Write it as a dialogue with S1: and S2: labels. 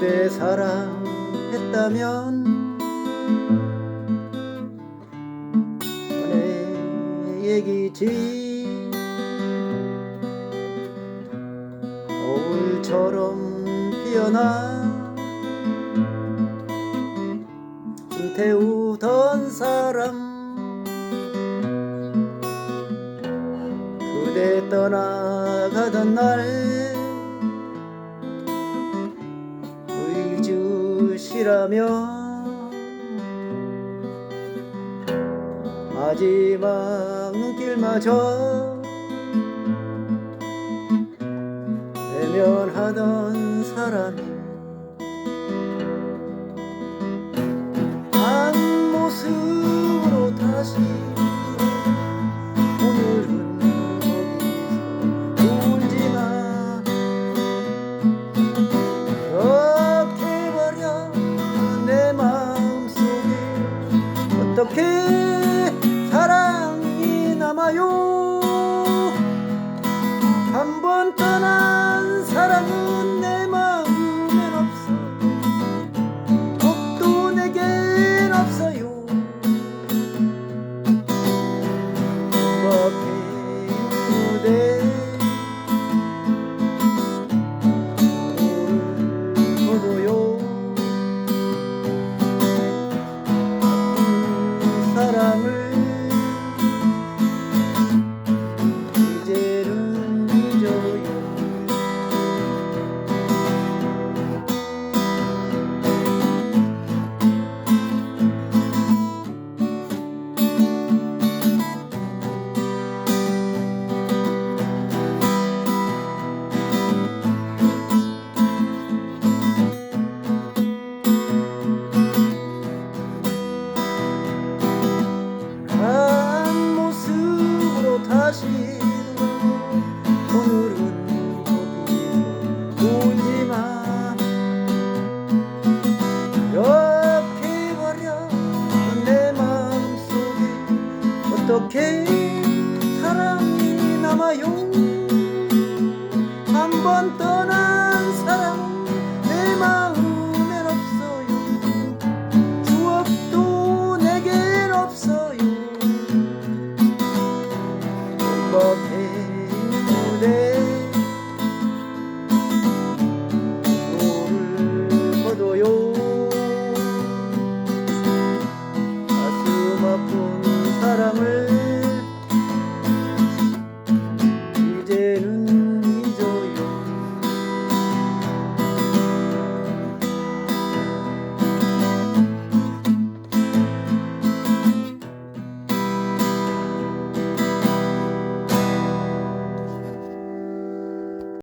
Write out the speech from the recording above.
S1: 그대 사랑했다면 연애 얘기지 거울처럼 피어나 태우던 사람 그대 떠나가던 날 끝이라면 마지막 눈길마저 애면하다. Thank you.